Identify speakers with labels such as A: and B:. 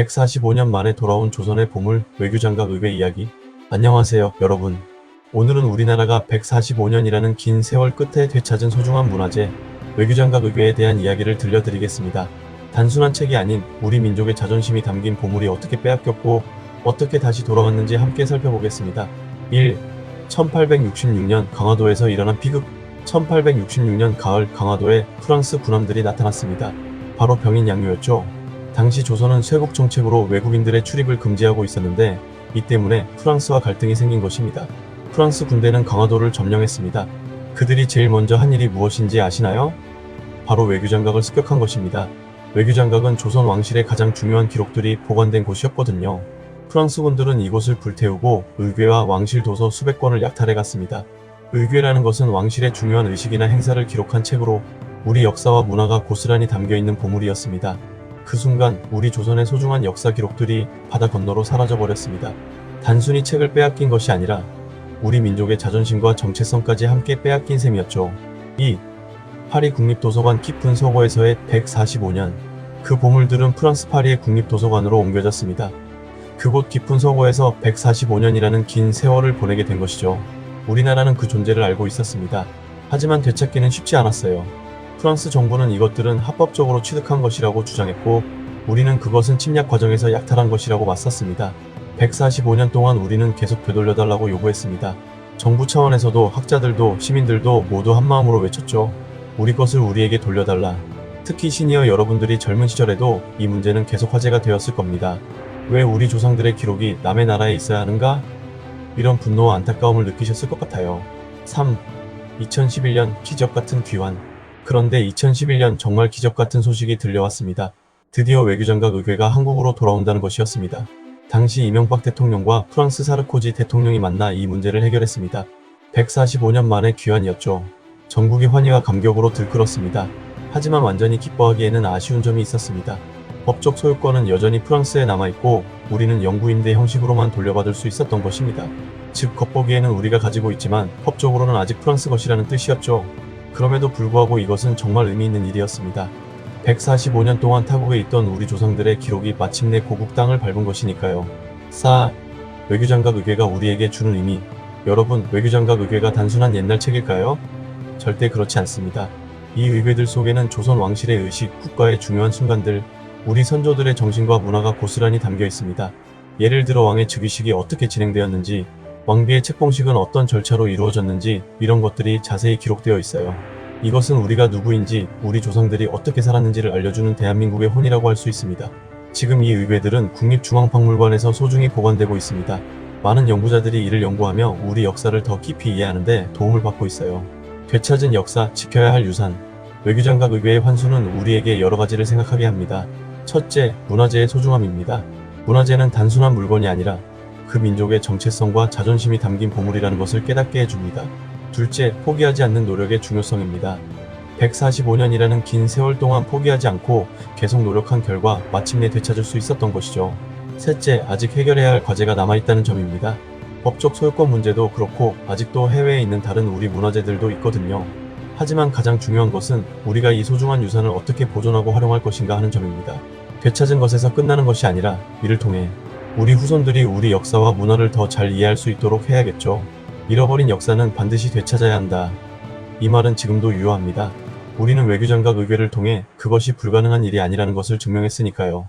A: 145년 만에 돌아온 조선의 보물 외교장갑 의회 이야기. 안녕하세요, 여러분. 오늘은 우리나라가 145년이라는 긴 세월 끝에 되찾은 소중한 문화재, 외교장갑 의회에 대한 이야기를 들려드리겠습니다. 단순한 책이 아닌 우리 민족의 자존심이 담긴 보물이 어떻게 빼앗겼고 어떻게 다시 돌아왔는지 함께 살펴보겠습니다. 1. 1866년 강화도에서 일어난 피급 1866년 가을 강화도에 프랑스 군함들이 나타났습니다. 바로 병인 양요였죠. 당시 조선은 쇄국 정책으로 외국인들의 출입을 금지하고 있었는데 이 때문에 프랑스와 갈등이 생긴 것입니다. 프랑스 군대는 강화도를 점령했습니다. 그들이 제일 먼저 한 일이 무엇인지 아시나요? 바로 외교장각을 습격한 것입니다. 외교장각은 조선 왕실의 가장 중요한 기록들이 보관된 곳이었거든요. 프랑스 군들은 이곳을 불태우고 의궤와 왕실 도서 수백 권을 약탈해 갔습니다. 의궤라는 것은 왕실의 중요한 의식이나 행사를 기록한 책으로 우리 역사와 문화가 고스란히 담겨 있는 보물이었습니다. 그 순간 우리 조선의 소중한 역사 기록들이 바다 건너로 사라져 버렸습니다. 단순히 책을 빼앗긴 것이 아니라 우리 민족의 자존심과 정체성까지 함께 빼앗긴 셈이었죠. 2. 파리 국립도서관 깊은 서고에서의 145년. 그 보물들은 프랑스 파리의 국립도서관으로 옮겨졌습니다. 그곳 깊은 서고에서 145년이라는 긴 세월을 보내게 된 것이죠. 우리나라는 그 존재를 알고 있었습니다. 하지만 되찾기는 쉽지 않았어요. 프랑스 정부는 이것들은 합법적으로 취득한 것이라고 주장했고 우리는 그것은 침략 과정에서 약탈한 것이라고 맞섰습니다. 145년 동안 우리는 계속 되돌려달라고 요구했습니다. 정부 차원에서도 학자들도 시민들도 모두 한마음으로 외쳤죠. 우리 것을 우리에게 돌려달라. 특히 시니어 여러분들이 젊은 시절에도 이 문제는 계속 화제가 되었을 겁니다. 왜 우리 조상들의 기록이 남의 나라에 있어야 하는가? 이런 분노와 안타까움을 느끼셨을 것 같아요. 3. 2011년 기적 같은 귀환. 그런데 2011년 정말 기적 같은 소식이 들려왔습니다. 드디어 외교장각 의회가 한국으로 돌아온다는 것이었습니다. 당시 이명박 대통령과 프랑스 사르코지 대통령이 만나 이 문제를 해결했습니다. 145년 만의 귀환이었죠. 전국이 환희와 감격으로 들끓었습니다. 하지만 완전히 기뻐하기에는 아쉬운 점이 있었습니다. 법적 소유권은 여전히 프랑스에 남아있고 우리는 영구임대 형식으로만 돌려받을 수 있었던 것입니다. 즉 겉보기에는 우리가 가지고 있지만 법적으로는 아직 프랑스 것이라는 뜻이었죠. 그럼에도 불구하고 이것은 정말 의미 있는 일이었습니다. 145년 동안 타국에 있던 우리 조상들의 기록이 마침내 고국 땅을 밟은 것이니까요. 4. 외교장각 의궤가 우리에게 주는 의미. 여러분, 외교장각 의궤가 단순한 옛날 책일까요? 절대 그렇지 않습니다. 이 의궤들 속에는 조선 왕실의 의식, 국가의 중요한 순간들, 우리 선조들의 정신과 문화가 고스란히 담겨 있습니다. 예를 들어 왕의 즉위식이 어떻게 진행되었는지, 왕비의 책봉식은 어떤 절차로 이루어졌는지 이런 것들이 자세히 기록되어 있어요. 이것은 우리가 누구인지, 우리 조상들이 어떻게 살았는지를 알려주는 대한민국의 혼이라고 할 수 있습니다. 지금 이 의궤들은 국립중앙박물관에서 소중히 보관되고 있습니다. 많은 연구자들이 이를 연구하며 우리 역사를 더 깊이 이해하는데 도움을 받고 있어요. 되찾은 역사, 지켜야 할 유산. 외교장각 의궤의 환수는 우리에게 여러 가지를 생각하게 합니다. 첫째, 문화재의 소중함입니다. 문화재는 단순한 물건이 아니라 그 민족의 정체성과 자존심이 담긴 보물이라는 것을 깨닫게 해줍니다. 둘째, 포기하지 않는 노력의 중요성입니다. 145년이라는 긴 세월 동안 포기하지 않고 계속 노력한 결과 마침내 되찾을 수 있었던 것이죠. 셋째, 아직 해결해야 할 과제가 남아있다는 점입니다. 법적 소유권 문제도 그렇고 아직도 해외에 있는 다른 우리 문화재들도 있거든요. 하지만 가장 중요한 것은 우리가 이 소중한 유산을 어떻게 보존하고 활용할 것인가 하는 점입니다. 되찾은 것에서 끝나는 것이 아니라 이를 통해 우리 후손들이 우리 역사와 문화를 더 잘 이해할 수 있도록 해야겠죠. 잃어버린 역사는 반드시 되찾아야 한다. 이 말은 지금도 유효합니다. 우리는 외교장각 의궤를 통해 그것이 불가능한 일이 아니라는 것을 증명했으니까요.